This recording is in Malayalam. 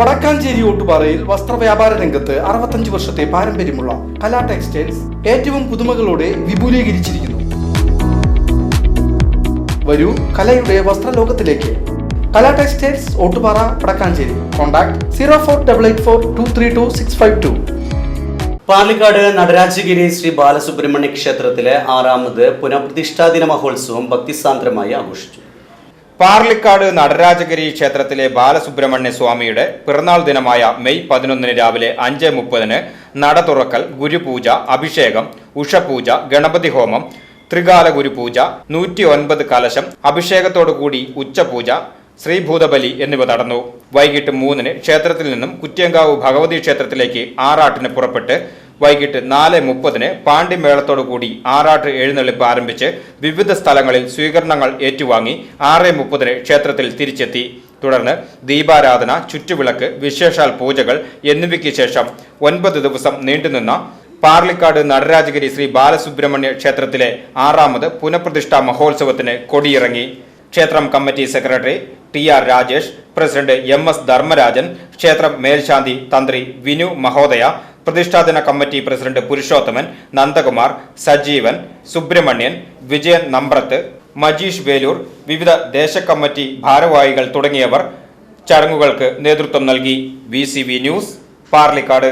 വടക്കാഞ്ചേരി ഓട്ടുപാറയിൽ വസ്ത്രവ്യാപാര രംഗത്ത് അറുപത്തഞ്ച് വർഷത്തെ പാരമ്പര്യമുള്ള കലാ ടെക്സ്റ്റൈൽസ് ഏറ്റവും പുതുമകളോടെ വിപുലീകരിച്ചിരിക്കുന്നു. വരൂ കലയുടെ വസ്ത്രലോകത്തിലേക്ക്. Kala textiles Ottupara Vadakkanchery. Contact zero four double eight four two three two six five two. Palakkad Natarajagiri Sree Balasubrahmanya ക്ഷേത്രത്തിലെ ആറാമത് പുനഃപ്രതിഷ്ഠാ ദിന മഹോത്സവം ഭക്തിസാന്ദ്രമായി ആഘോഷിച്ചു. പാർലിക്കാട് നടരാജഗിരി ക്ഷേത്രത്തിലെ ബാലസുബ്രഹ്മണ്യ സ്വാമിയുടെ പിറന്നാൾ ദിനമായ മെയ് പതിനൊന്നിന് രാവിലെ അഞ്ച് മുപ്പതിന് നട തുറക്കൽ ഗുരുപൂജ അഭിഷേകം ഉഷപൂജ ഗണപതി ഹോമം ത്രികാല ഗുരുപൂജ നൂറ്റി ഒൻപത് കലശം അഭിഷേകത്തോടുകൂടി ഉച്ചപൂജ ശ്രീഭൂതബലി എന്നിവ നടന്നു. വൈകിട്ട് മൂന്നിന് ക്ഷേത്രത്തിൽ നിന്നും കുറ്റിയങ്കാവ് ഭഗവതി ക്ഷേത്രത്തിലേക്ക് ആറാട്ടിന് പുറപ്പെട്ട് വൈകിട്ട് നാല് മുപ്പതിന് പാണ്ഡിമേളത്തോടുകൂടി ആറാട്ട് എഴുന്നള്ളിപ്പ് ആരംഭിച്ച് വിവിധ സ്ഥലങ്ങളിൽ സ്വീകരണങ്ങൾ ഏറ്റുവാങ്ങി ആറ് മുപ്പതിന് ക്ഷേത്രത്തിൽ തിരിച്ചെത്തി. തുടർന്ന് ദീപാരാധന ചുറ്റുവിളക്ക് വിശേഷാൽ പൂജകൾ എന്നിവയ്ക്ക് ശേഷം ഒൻപത് ദിവസം നീണ്ടുനിന്ന പാർലിക്കാട് നടരാജഗിരി ശ്രീ ബാലസുബ്രഹ്മണ്യ ക്ഷേത്രത്തിലെ ആറാമത് പുനഃപ്രതിഷ്ഠാ മഹോത്സവത്തിന് കൊടിയിറങ്ങി. ക്ഷേത്രം committee secretary T R Rajesh president M S Dharmarajan ക്ഷേത്രം മേൽശാന്തി തന്ത്രി വിനു മഹോദയ പ്രതിഷ്ഠാദിന കമ്മിറ്റി പ്രസിഡന്റ് പുരുഷോത്തമൻ നന്ദകുമാർ സജീവൻ സുബ്രഹ്മണ്യൻ വിജയൻ നമ്പ്രത്ത് മജീഷ് വേലൂർ വിവിധ ദേശകമ്മിറ്റി ഭാരവാഹികൾ തുടങ്ങിയവർ ചടങ്ങുകൾക്ക് നേതൃത്വം നൽകി. V News Parlikad.